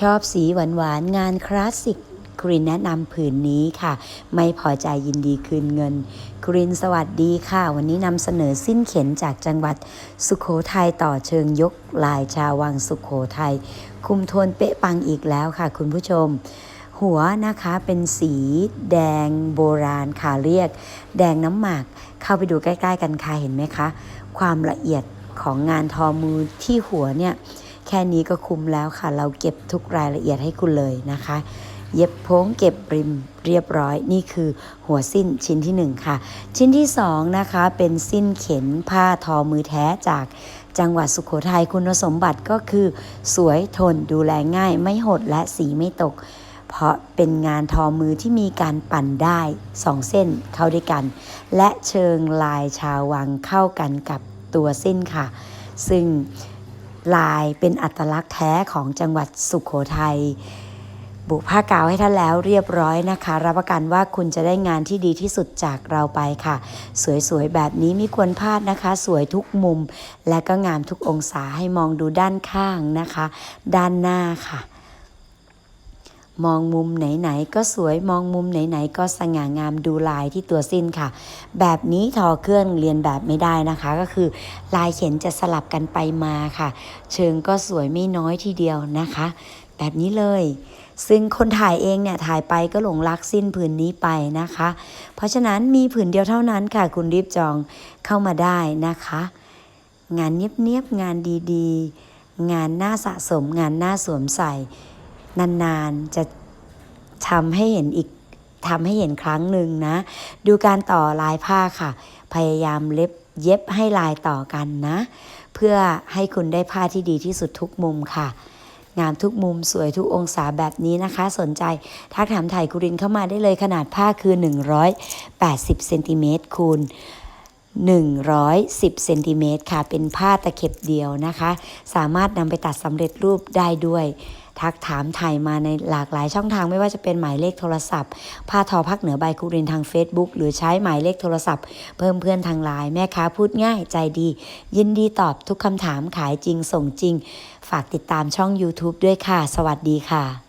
ชอบสีหวานๆงานคลาสสิกครินแนะนำผืนนี้ค่ะ ไม่พอใจยินดีคืนเงินครินสวัสดีค่ะ วันนี้นำเสนอสิ้นเข็นจากจังหวัดสุขโขทัยต่อเชิงยกลายชาววังสุขโขทัยคุมโทนเป๊ะปังอีกแล้วค่ะ คุณผู้ชม หัวนะคะเป็นสีแดงโบราณค่ะเรียก แดงน้ำหมาก เข้าไปดูใกล้ ๆ กันค่ะเห็นไหมคะ ความละเอียดของงานทอมือที่หัวเนี่ย แค่นี้ก็คุ้มแล้วค่ะ เราเก็บทุกรายละเอียดให้คุณเลยนะคะ เย็บโพ้งเก็บริมเรียบร้อย นี่คือหัวสิ้นชิ้นที่หนึ่งค่ะ ชิ้นที่สองนะคะ เป็นสิ้นเข็นผ้าทอมือแท้จากจังหวัดสุขโขทัยคุณสมบัติก็คือ สวยทนดูแลง่าย ไม่หดและสีไม่ตก เพราะเป็นงานทอมือที่มีการปั่นได้สองเส้นเข้าด้วยกัน และเชิงลายชาววังเข้ากันกับตัวสิ้นค่ะ ซึ่ง ลายเป็นอัตลักษณ์แท้ของจังหวัดสุขโขทัยบุผ้ากาวให้ท่านแล้วเรียบร้อยนะคะ รับประกันว่าคุณจะได้งานที่ดีที่สุดจากเราไปค่ะ สวยๆ แบบนี้ไม่ควรพลาดนะคะ สวยทุกมุม และก็งามทุกองศาให้มองดูด้านข้างนะคะ ด้านหน้าค่ะ มองมุมไหนๆก็สวยมองมุมไหนๆก็สง่างามดูลายที่ตัวสิ้นค่ะ แบบนี้ทอเครื่องเรียนแบบไม่ได้นะคะ ก็คือลายเข็นจะสลับกันไปมาค่ะ เชิงก็สวยไม่น้อยทีเดียวนะคะ แบบนี้เลย ซึ่งคนถ่ายเองเนี่ยถ่ายไปก็หลงรักสิ้นผืนนี้ไปนะคะ เพราะฉะนั้นมีผืนเดียวเท่านั้นค่ะ คุณรีบจองเข้ามาได้นะคะ งานเนียบๆงานดีๆ งานน่าสะสมงานน่าสวมใส่ นานๆจะทำให้เห็นอีกทำให้เห็นครั้งหนึ่งนะ ดูการต่อลายผ้าค่ะ พยายามเล็บเย็บให้ลายต่อกันนะ เพื่อให้คุณได้ผ้าที่ดีที่สุดทุกมุมค่ะ งามทุกมุมสวยทุกองศาแบบนี้นะคะ สนใจทักถามถ่ายกุรินเข้ามาได้เลยขนาดผ้าคือ 180เซนติเมตรคูณ 110เซนติเมตรค่ะ เป็นผ้าตะเข็บเดียวนะคะ สามารถนำไปตัดสำเร็จรูปได้ด้วย ทักถามถ่ายมาในหลากหลายช่องทางไม่ว่าจะเป็นหมายเลขโทรศัพท์ ผ้าทอภาคเหนือใบคุรินทาง Facebook หรือใช้หมายเลขโทรศัพท์ เพิ่มเพื่อนทางไลน์แม่ค้าพูดง่ายใจดี ยินดีตอบทุกคำถามขายจริงส่งจริง ฝากติดตามช่อง YouTube ด้วยค่ะ สวัสดีค่ะ